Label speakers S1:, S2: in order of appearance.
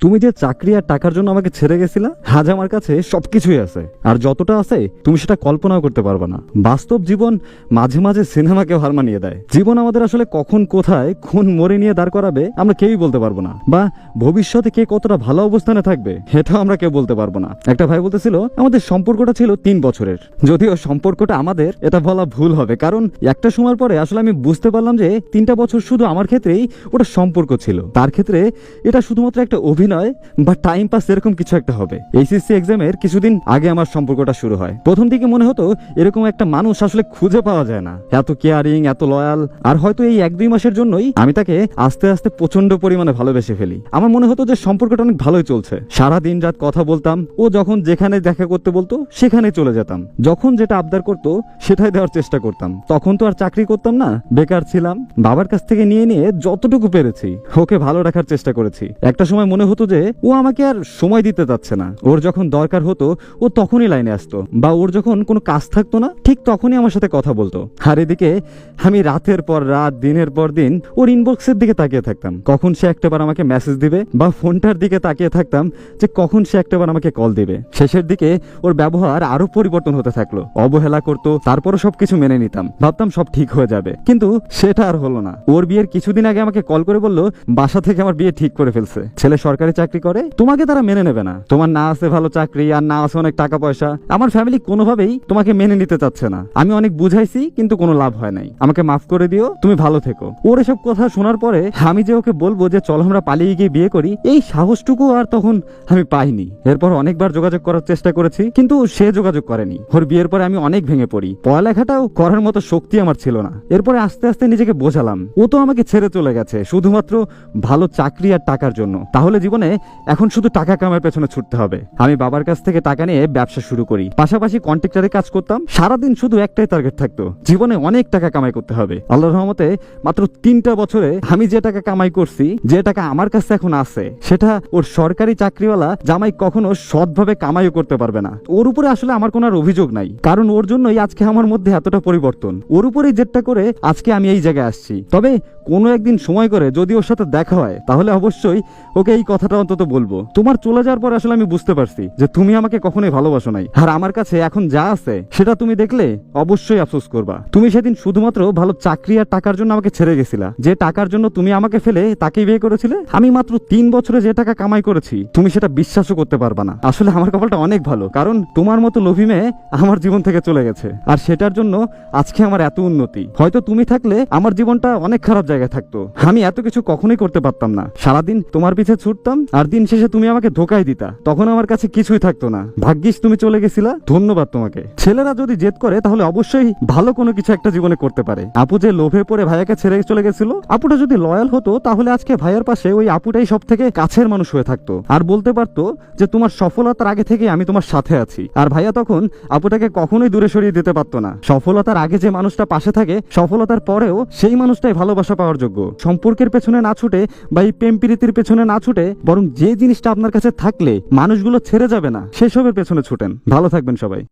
S1: তুমি যে চাকরি আর টাকার জন্য আমাকে ছেড়ে গেছিলা আজ আমার কাছে সবকিছুই আছে। আর যতটা আছে, তুমি সেটা কল্পনাও করতে পারবে না। বাস্তব জীবন মাঝে মাঝে সিনেমাকে হার মানিয়ে দেয়। জীবন আমাদের আসলে কখন কোথায়, কোন মোড়ে নিয়ে দাঁড় করাবে, আমরা কেউই বলতে পারব না। বা ভবিষ্যতে কে কতটা ভালো অবস্থানে থাকবে, সেটাও আমরা কেউ বলতে পারব না। একটা ভাই বলতেছিল, আমাদের সম্পর্কটা ছিল তিন বছরের। যদিও সম্পর্কটা আমাদের, এটা বলা ভুল হবে। কারণ একটা সময়ের পরে আসলে আমি বুঝতে পারলাম যে তিনটা বছর শুধু আমার ক্ষেত্রেই ওটা সম্পর্ক ছিল। তার ক্ষেত্রে এটা শুধুমাত্র একটা অভিনয় বা টাইম পাস এরকম কিছু একটা হবে। এইচএসসি এক্সামের কিছুদিন আগে আমার সম্পর্কটা শুরু হয়। প্রথম দিকে মনে হতো এরকম একটা মানুষ আসলে খুঁজে পাওয়া যায় না। এত কেয়ারিং এত লয়াল আর হয়তো এই এক দুই মাসের জন্যই আমি তাকে আস্তে আস্তে প্রচণ্ড পরিমাণে ভালোবেসে ফেলি। আমার মনে হতো যে সম্পর্কটা অনেক ভালোই চলছে। সারা দিন রাত কথা বলতাম, ও যখন যেখানে দেখা করতে বলতো, সেখানে চলে যেতাম। যখন যেটা আবদার করতো, সেটাই দেওয়ার চেষ্টা করতাম। তখন তো আর চাকরি করতাম না, বেকার ছিলাম। বাবার কাছ থেকে নিয়ে নিয়ে যতটুকু পেরেছি, ওকে ভালো রাখার চেষ্টা করেছি। একটা সময় মনে হতো যে, ও আমাকে আর সময় দিতে চাচ্ছে না। ওর যখন দরকার হতো, ও তখনই লাইনে আসতো। বা ওর যখন কোনো কাজ থাকতো না, ঠিক তখনই আমার সাথে কথা বলতো। আর এদিকে, আমি রাতের পর রাত, দিনের পর দিন ওর ইনবক্সের দিকে তাকিয়ে থাকতাম। কখন সে একটাবার আমাকে মেসেজ দিবে বা ফোনটার দিকে তাকিয়ে থাকতাম যে, কখন সে একটাবার আমাকে কল দিবে। শেষের দিকে ওর ব্যবহার আরও পরিবর্তন হতে থাকল। অবহেলা করতো, তারপরও সবকিছু মেনে নিতাম। ভাবতাম সব ঠিক হয়ে যাবে। কিন্তু সেটা আর হলো না। ওর বিয়ের কিছুদিন আগে আমাকে কল করে বলল, বাসা থেকে আমার বিয়ে ঠিক করে ফেলছে। ছেলে সরকারি চাকরি করে, তোমাকে তারা মেনে নেবে না। তোমার না আছে ভালো চাকরি, আর না আছে অনেক টাকা পয়সা। আমার ফ্যামিলি কোনোভাবেই তোমাকে মেনে নিতে চাচ্ছে না। আমি অনেক বুঝাইছি, কিন্তু কোনো লাভ হয় নাই। আমাকে মাফ করে দিও, তুমি ভালো থেকো। ওর এসব কথা শোনার পরে আমি যে ওকে বলব যে, চলো আমরা পালিয়ে গিয়ে বিয়ে করি, এই সাহসটুকু আর তখন আমি পাইনি। এরপর অনেকবার যোগাযোগ করার চেষ্টা করেছি, কিন্তু সে যোগাযোগ করেনি। ওর বিয়ের পরে আমি অনেক ভেঙে পড়ি। পড়ালেখাটাও করার মতো শক্তি আমার ছিল না। এরপরে আস্তে আস্তে নিজেকে বোঝালাম, ও তো আমাকে ছেড়ে চলে গেছে, শুধুমাত্র ভালো চাকরি আর টাকার জন্য। তাহলে জীবনে এখন শুধু টাকা কামার পেছনে ছুটতে হবে। আমি বাবার কাছ থেকে টাকা নিয়ে ব্যবসা শুরু করি। পাশাপাশি কন্ট্রাক্টরে কাজ করতাম। সারাদিন শুধু একটাই টার্গেট থাকতো। জীবনে অনেক টাকা কামাই করতে হবে। আল্লাহর রহমতে মাত্র তিনটা বছরে আমি যে টাকা কামাই করছি, যে টাকা আমার কাছে এখন আছে, সেটা ওর সরকারি চাকরিওয়ালা জামাই কখনো সৎভাবে কামাইও করতে পারবে না। ওর উপরে আসলে আমার কোনো আর অভিযোগ নাই। কারণ ওর জন্যই আজকে আমার মধ্যে এতটা পরিবর্তন। ওর উপরেই জেটটা করে আজকে আমি এই জায়গায় আসছি। তবে কোনো একদিন সময় করে যদি ওর সাথে দেখা হয়, তাহলে অবশ্যই ওকে এই কথাটা অন্তত বলব। তোমার চলে যাওয়ার পর আসলে আমি বুঝতে পারছি যে তুমি আমাকে কখনোই ভালোবাসো নাই। আর আমার কাছে এখন যা আছে, সেটা তুমি দেখলে অবশ্যই আফসোস করবা। তুমি সেদিন শুধুমাত্র ভালো চাকরি আর টাকার জন্য আমাকে ছেড়ে গেছিলা। যে টাকার জন্য তুমি আমাকে ফেলে তাকেই বিয়ে করেছিলে, আমি মাত্র তিন বছরে যে টাকা কামাই করেছি, তুমি সেটা বিশ্বাসও করতে পারবা না। আসলে আমার কপালটা অনেক ভালো, কারণ তোমার মতো লোভী মেয়ে আমার জীবন থেকে চলে গেছে। আর সেটার জন্য আজকে আমার এত উন্নতি। হয়তো তুমি থাকলে আমার জীবনটা অনেক খারাপ জায়গায় থাকতো। আমি এত কিছু কখনোই করতে পারতাম না। সারাদিন তোমার পিছে ছুটতাম আর দিন শেষে তুমি আমাকে ধোকাই দিতা। তখন আমার কাছে কিছুই থাকতো না। ভাগ্যিস তুমি চলে গেছিলা, ধন্যবাদ তোমাকে। ছেলেরা যদি জেদ করে, তাহলে অবশ্যই ভালো কোনো কিছু একটা জীবনে করতে পারে। আপু যে লোভে পড়ে ভাইয়াকে ছেড়ে চলে গেছিল, আপুটা যদি লয়াল হতো, তাহলে আজকে ভাইয়ার পাশে ওই আপুটাই সব থেকে কাছের মানুষ হয়ে থাকতো। আর বলতে পারতো যে, তোমার সফলতার আগে থেকে আমি তোমার সাথে আছি। আর ভাইয়া তখন আপুটাকে কখনোই দূরে সরিয়ে দিতে পারতো না। সফলতার আগে যে মানুষটা পাশে থাকে, সফলতার পরেও সেই মানুষটাই ভালোবাসা পাওয়ার যোগ্য। সম্পর্কের পেছনে না ছুটে বা এই প্রেম প্রীতির পেছনে না ছুটে বরং যে জিনিসটা আপনার কাছে থাকলে মানুষগুলো ছেড়ে যাবে না, সেসবের পেছনে ছুটেন। ভালো থাকবেন সবাই।